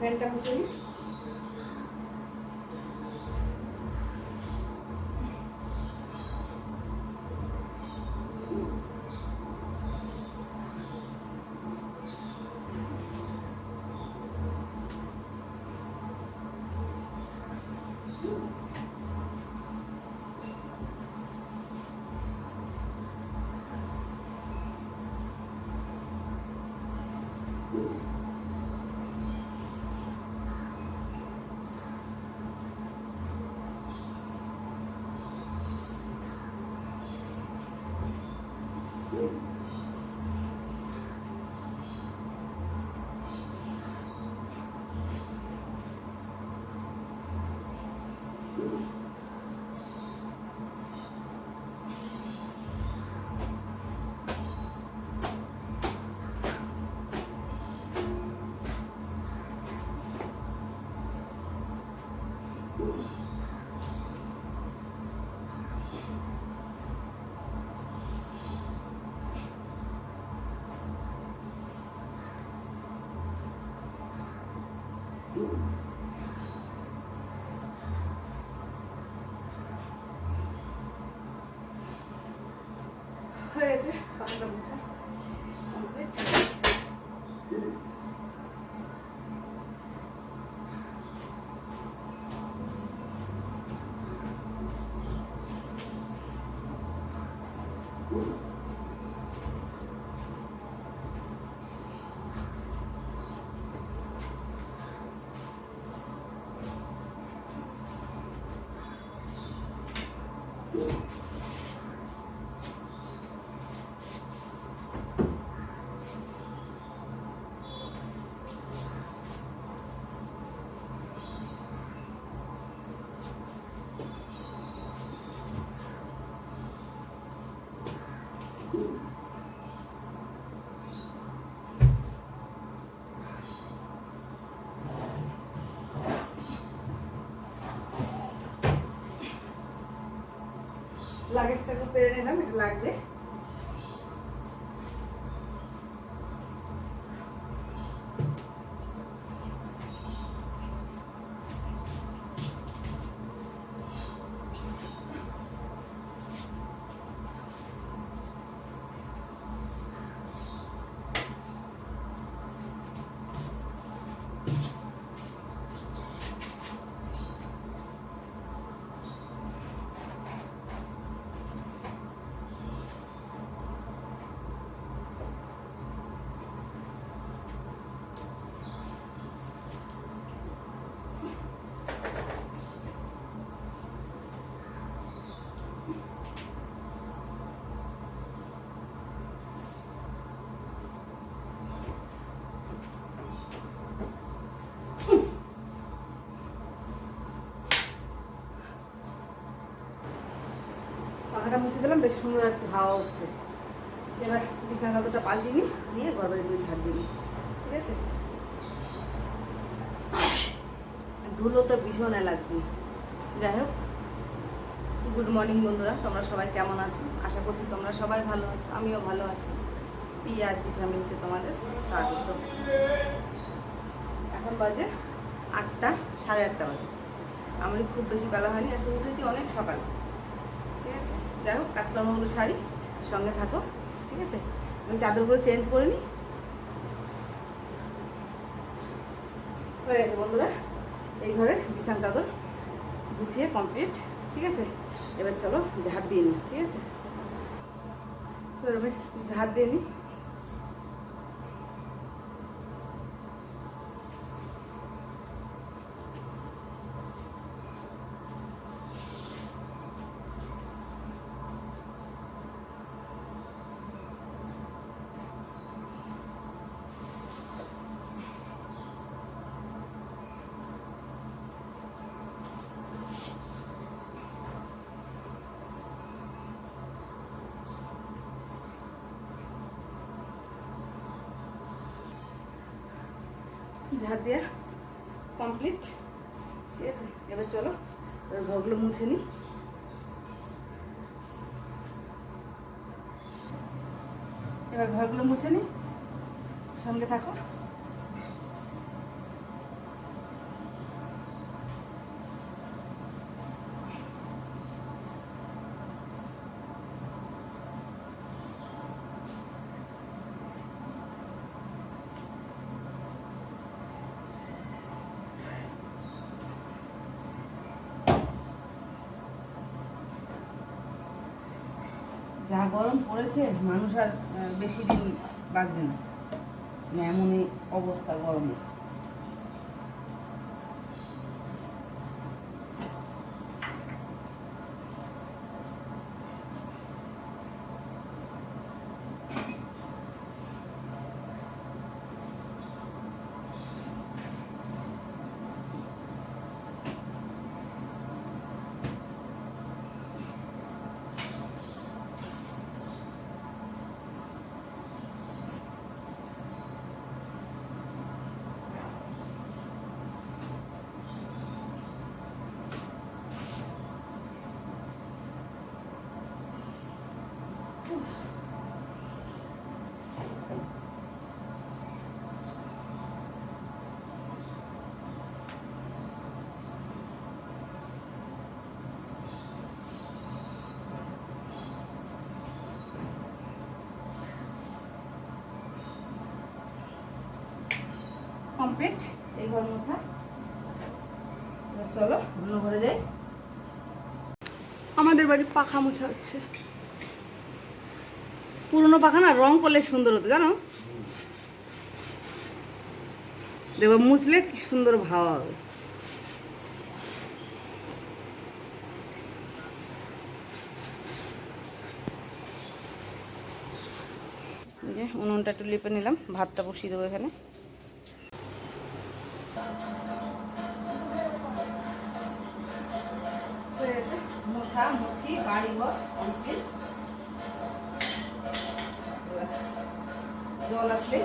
ফ্যানটা মুছে নিই হয়ে Yes. লাগেজটাকে পেরে নিলাম এটা লাগবে। পাখাটা মুছে দিলাম, বেশ সুন্দর একটু হাওয়া হচ্ছে। এবার বিছানা চাদরটা পাল্টে নিই, নিয়ে ঘর বাড়ি করে ঝাড় দিবি ঠিক আছে? ধুলো তো ভীষণ লাগছে যাই হোক, গুড মর্নিং বন্ধুরা, তোমরা সবাই কেমন আছো? আশা করছি তোমরা সবাই ভালো আছো, আমিও ভালো আছি। পিআরজি ফ্যামিলিতে তোমাদের স্বাগত। এখন বাজে আটটা, সাড়ে আটটা বাজে। আমি খুব বেশি বেলা হয়নি, আজকে উঠেছি অনেক সকালে। যাই হোক কাজকর্মগুলো সারি সঙ্গে থাকো, ঠিক আছে? আমি চাদরগুলো চেঞ্জ করে নিই হয়ে গেছে বন্ধুরা, এই ঘরে বিছান চাদর গুছিয়ে কমপ্লিট ঠিক আছে? এবার চলো ঝাড় দিয়ে নিই ঠিক আছে? ঝাড় দিয়ে নিই ঝাড় দেওয়া কমপ্লিট ঠিক আছে, এবার চলো, এবার ঘরগুলো মুছে নিই এবার ঘরগুলো মুছে নিই সঙ্গে থাকো। যা গরম পড়েছে মানুষ আর বেশি দিন বাঁচবে না। মানে এমনই অবস্থা গরমের। কমপ্লিট এই ঘর মোছা চলো অন্য ঘরে যাই। আমাদের বাড়ি পাখা মোছা হচ্ছে। পুরনো পাখা না, রং করলে সুন্দর হতো, জানো? দেখো, মুছলে কি সুন্দর ভাবা হবে। উনুনটা একটু লিপে নিলাম, ভাতটা বসিয়ে দেবো এখানে। মোছা মুছি বাড়ি ঘর অনেকদিন। জল আসলে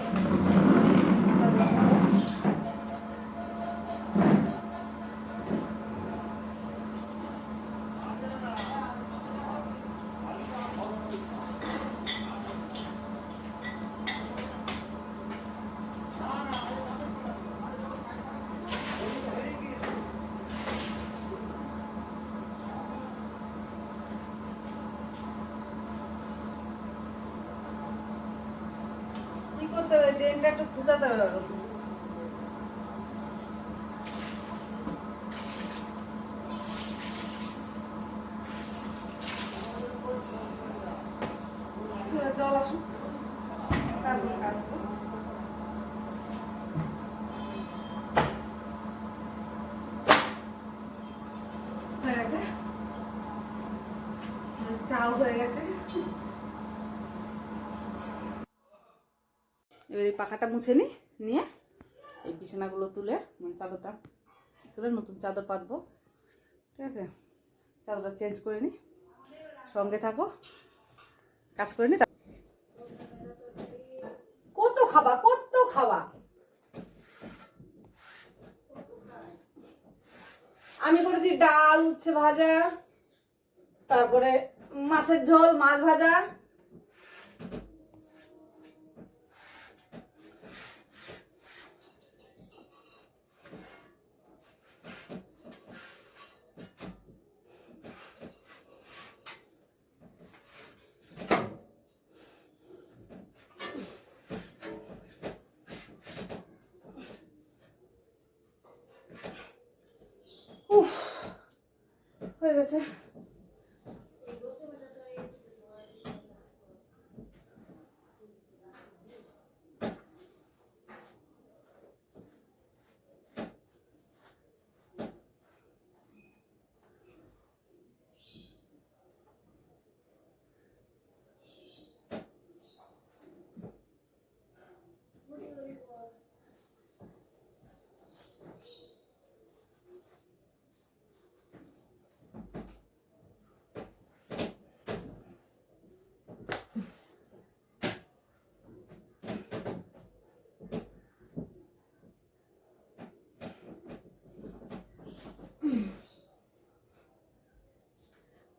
ড্রেনটা একটু খুঁজাতে হবে জল আসুক। তারপর কাটবো হয়ে গেছে? চাও হয়ে গেছে। এবার এই পাখাটা মুছে নিই নিয়ে এই বিছানাগুলো তুলে মানে চাদরটা, তুলে নতুন চাদর পাতবো। ঠিক আছে? চাদরটা চেঞ্জ করে নিই সঙ্গে থাকো, কাজ করে নি কত খাবা কত খাবা? আমি করেছি ডাল, উচ্ছে ভাজা, তারপরে মাছের ঝোল, মাছ ভাজা হয়ে গেছে।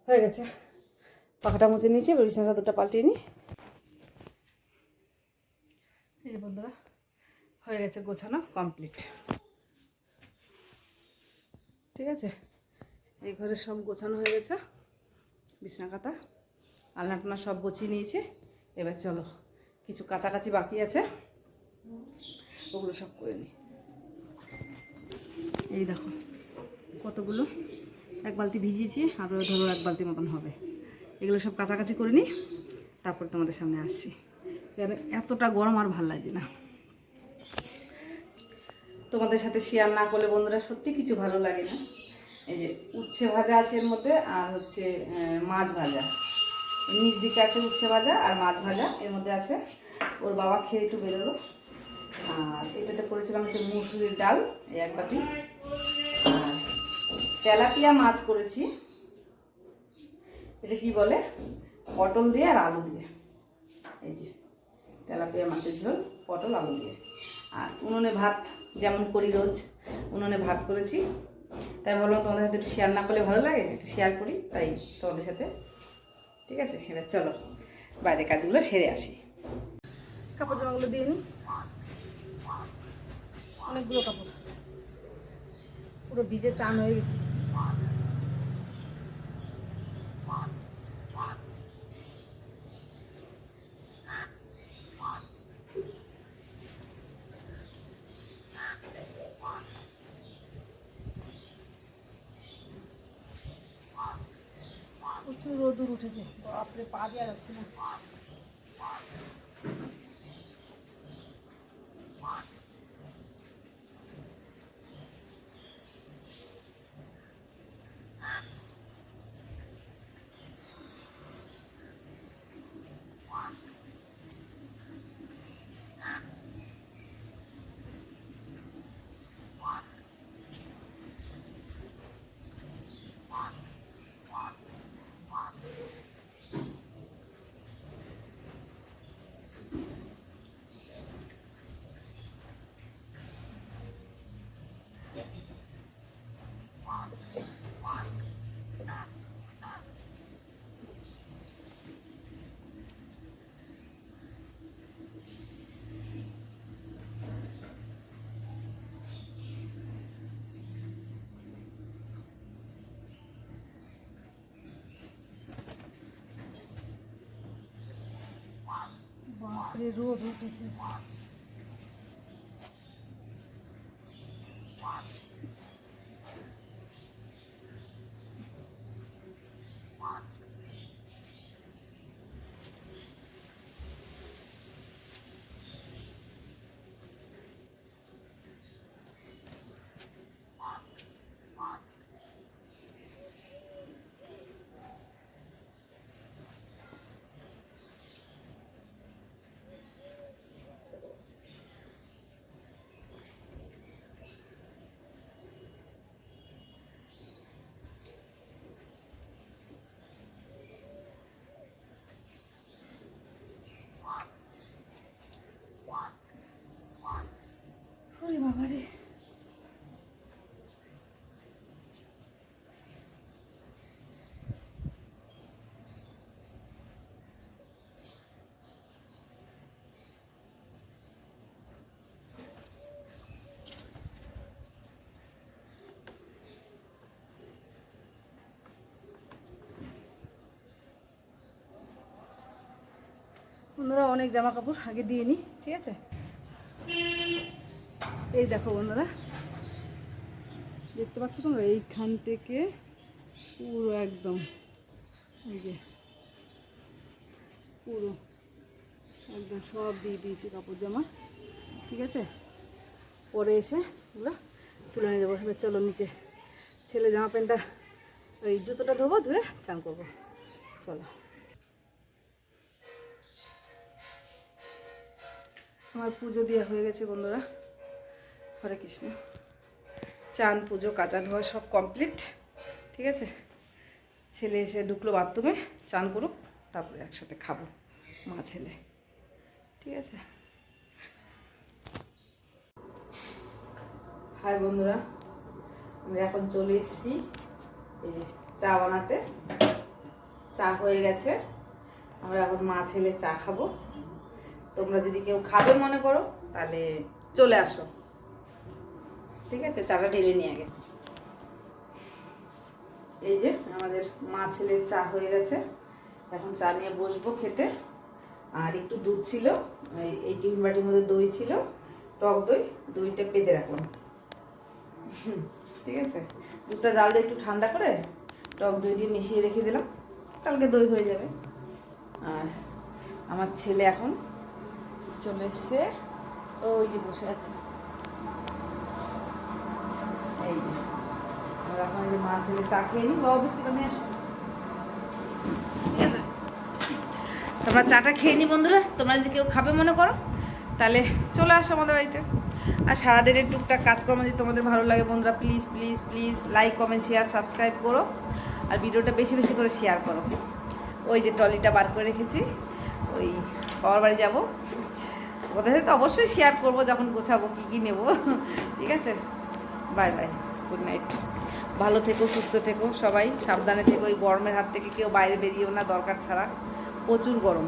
হয়ে গেছে। পাখাটা মুছে নিয়েছি, এবার বিছানা চাদরটা পাল্টিয়ে নিই। এই বন্ধুরা, হয়ে গেছে গোছানো কমপ্লিট ঠিক আছে? এই ঘরে সব গোছানো হয়ে গেছে। বিছনা কাতা আলনা টালনা সব গুছিয়ে নিয়েছি। এবার চলো, কিছু কাছাকাছি বাকি আছে, ওগুলো সব করে নিই। এই দেখো, কতগুলো? এক বালতি ভিজিয়েছি, আরও ধরো এক বালতি মতন হবে। এগুলো সব কাছাকাছি করে নিই, তারপর তোমাদের সামনে আসছি। এতটা গরম আর ভালো লাগে না। তোমাদের সাথে শেয়ার না করলে বন্ধুরা সত্যি কিছু ভালো লাগে না। এই যে উচ্ছে ভাজা আছে এর মধ্যে, আর হচ্ছে মাছ ভাজা। নিচ দিকে আছে উচ্ছে ভাজা আর মাছ ভাজা এর মধ্যে আছে। ওর বাবা খেয়ে একটু বেরোলো। আর এটাতে করেছিলাম হচ্ছে মুসুরির ডাল এই এক বাটি। আর তেলাপিয়া মাছ করেছি। এটা কি বলে? পটল দিয়ে আর আলু দিয়ে। এই যে, তেলাপিয়া মাছের ঝোল, পটল, আলু দিয়ে। আর উনুনে ভাত, যেমন করি রোজ, উনুনে ভাত করেছি। তাই ভাবলাম তোমাদের সাথে একটু শেয়ার না করলে ভালো লাগে, একটু শেয়ার করি, তাই তোমাদের সাথে। ঠিক আছে? এবার চলো, বাইরে কাজগুলো সেরে আসি। কাপড় জামাগুলো দিয়ে নিই অনেকগুলো কাপড়। পুরো ভিজে চান হয়ে গেছে। প্রচুর রোদুর উঠেছে। বাপরে পা দেওয়া যাচ্ছে না। природу বন্ধুরা অনেক জামা কাপড় আগে দিয়ে নিই ঠিক আছে? এই দেখো বন্ধুরা, দেখতে পাচ্ছ তোমরা? এইখান থেকে পুরো একদম, এই যে পুরো একদম সব দিয়ে দিয়েছি কাপড় জামা, ঠিক আছে? পরে এসে ওগুলো তুলে নিয়ে যাব। এবার চলো নিচে, ছেলে জামা প্যান্টটা ওই জুতোটা ধোবো, ধুয়ে চান করব। চলো। আমার পুজো দেওয়া হয়ে গেছে বন্ধুরা। হরে কৃষ্ণ। চান, পুজো কাঁচা ধোয়া সব কমপ্লিট ঠিক আছে? ছেলে এসে ঢুকলো বাথরুমে চান করুক, তারপরে একসাথে খাব, মা, ছেলে, ঠিক আছে? হাই বন্ধুরা আমরা এখন চলে এসেছি, এই চা বানাতে। চা হয়ে গেছে, আমরা এখন মা, ছেলে চা খাব। তোমরা যদি কেউ খাবে মনে করো, তাহলে চলে আসো। ঠিক আছে? চাটা ঢেলে নিয়ে আগে। এই যে আমাদের মা ছেলের চা হয়ে গেছে। এখন চা নিয়ে বসবো খেতে। আর একটু দুধ ছিল, এই- টিফিন বাটির মধ্যে দই ছিল, টক দই, দইটা পেতে রাখলাম। ঠিক আছে? দুধটা জাল দিয়ে একটু ঠান্ডা করে টক দই দিয়ে মিশিয়ে রেখে দিলাম। কালকে দই হয়ে যাবে। আর আমার ছেলে এখন চলে এসছে। ওই যে বসে আছে। এই যে, আমরা এখন যে মা ছেলে চা খেয়ে নিই। বাবা বিস্কুট নিয়ে আসো। ঠিক আছে? তোমরা চাটা খেয়ে নি বন্ধুরা। তোমরা যদি কেউ খাবে মনে করো, তাহলে চলে আসো আমাদের বাড়িতে। আর সারাদিনের টুকটাক কাজকর্ম যদি তোমাদের ভালো লাগে বন্ধুরা please please please like comment share subscribe করো। আর ভিডিওটা বেশি বেশি করে শেয়ার করো। ওই যে ট্রলিটা বার করে রেখেছি। ওই বাবার বাড়ি যাব। ওদের সাথে অবশ্যই শেয়ার করব যখন গোছাবো কী কী নেব। ঠিক আছে? বাই বাই গুড নাইট ভালো থেকো, সুস্থ থেকো সবাই। সাবধানে থেকো, এই গরমের হাত থেকে কেউ বাইরে বেরিয়েও না দরকার ছাড়া। প্রচুর গরম।